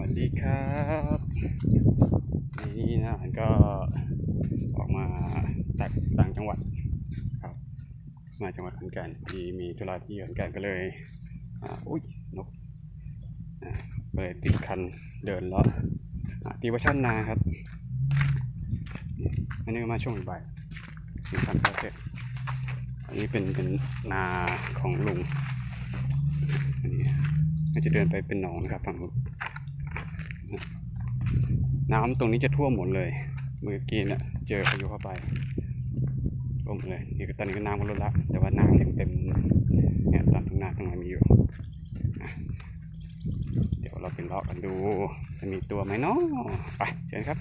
วัสดีครับนี่นะก็ออกมาจากต่างจังหวัดครับ มาจังหวัดขอนแก่นที่มีธุระที่ขอนแก่นก็เลยอุ้ยนกเลยติดคันเดินเลาะตีวัชนนาครับนี่อันนี้มาช่วงบ่ายถึงคันเข้าเสร็จอันนี้เป็นเป็นนาของลุงอันนี้ก็จะเดินไปเป็นหนองนะครับฝั่งนู้น น้ำตรงนี้จะท่วมหมดเลยเมื่อกี้เนี่ยเจอพายุเข้าไปท่วมเลยนี่ก็ตอนนี้ก็น้ำก็ลดละ แต่ว่าน้ำยังเต็มเนี่ยตามทุ่งนาข้างในมีอยู่ เดี๋ยวเราไปเลาะกันดู จะมีตัวไหมเนาะไปเชิญครับ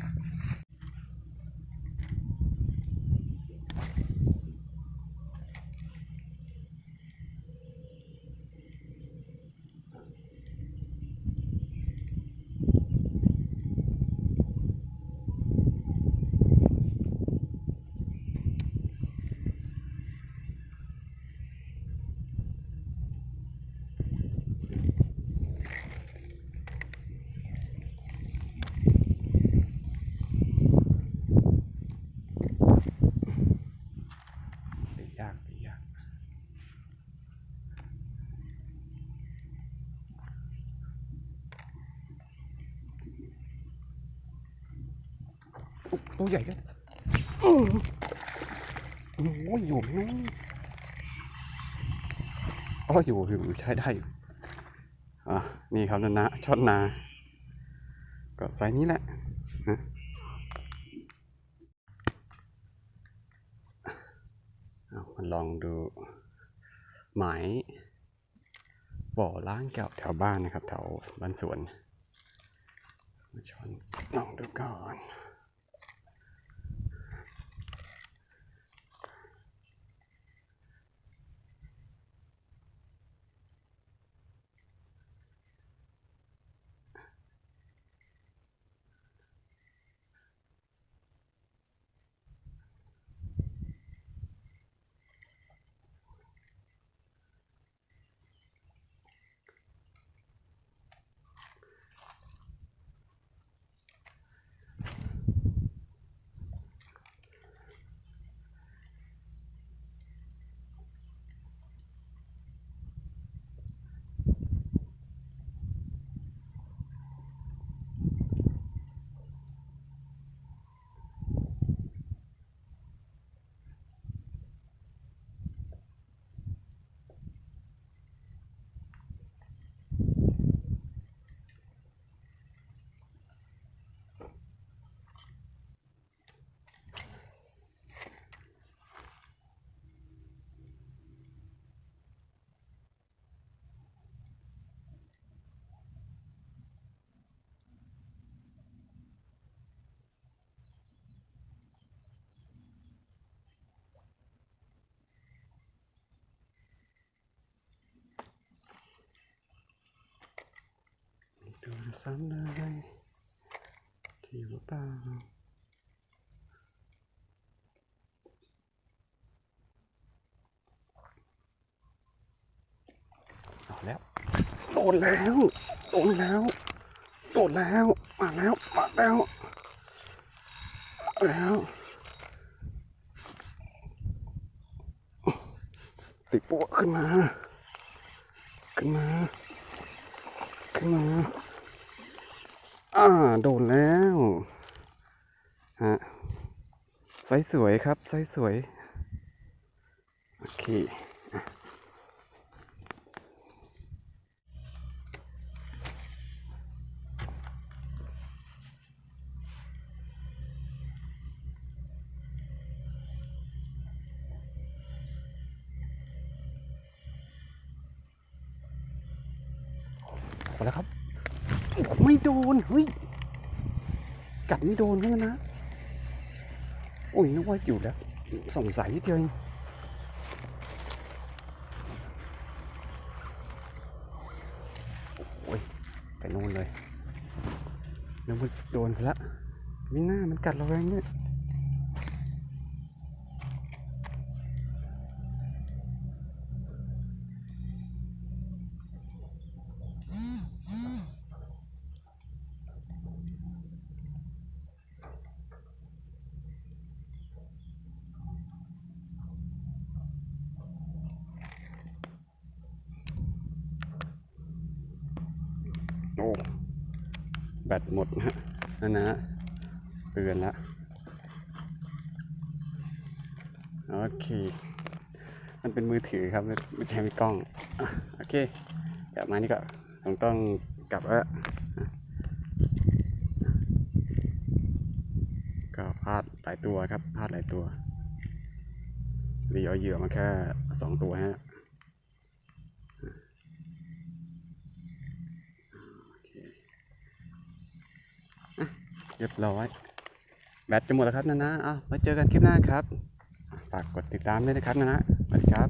ตัวใหญ่เลยโอ้โหอยู่ไหมเนอ๋ออยู่อยู่ใช้ได้อยู่อะนี่ครับนะนะช็อตนา ก็ไซนี้แหละนะเอามาลองดู หมายบ่อล้างแก้วแถวบ้านนะครับ แถวบ้านสวน มาชนลองดูก่อน ดู ซ้ำเลยที่หรือเปล่าเอาแล้ว โดนแล้ว โดนแล้ว โดนแล้ว มาแล้ว มาแล้วมาแล้ว ติดป๊ะขึ้นมา ขึ้นมา ขึ้นมา อ่าโดนแล้วฮะไซส์สวยครับไซส์สวย โอเคอะพอแล้วครับ ไม่โดน เฮ้ย กัดไม่โดนแล้วนะ โอ้ยนึกว่าอยู่แล้ว สงสัยนิดเดียวเองโอ้ยไปโน่นเลยนึกว่าโดนซะละไม่น่ามันกัดเราแรงเนี่ย โอ้แบตหมดนะนั่นนะเตือนละโอเค มันเป็นมือถือครับไม่ใช่มีกล้อง โอเคเดี๋ยวมานี่ก็ต้องต้องกลับแล้วก็พลาดหลายตัวครับพลาดหลายตัวดีเอาเหยื่อมาแค่สองตัวฮะโอเคอะ เรียบร้อย แบตจะหมดแล้วครับนะนะอะไว้เจอกันคลิปหน้าครับ ฝากกดติดตามด้วยนะครับนะนะสวัสดีครับ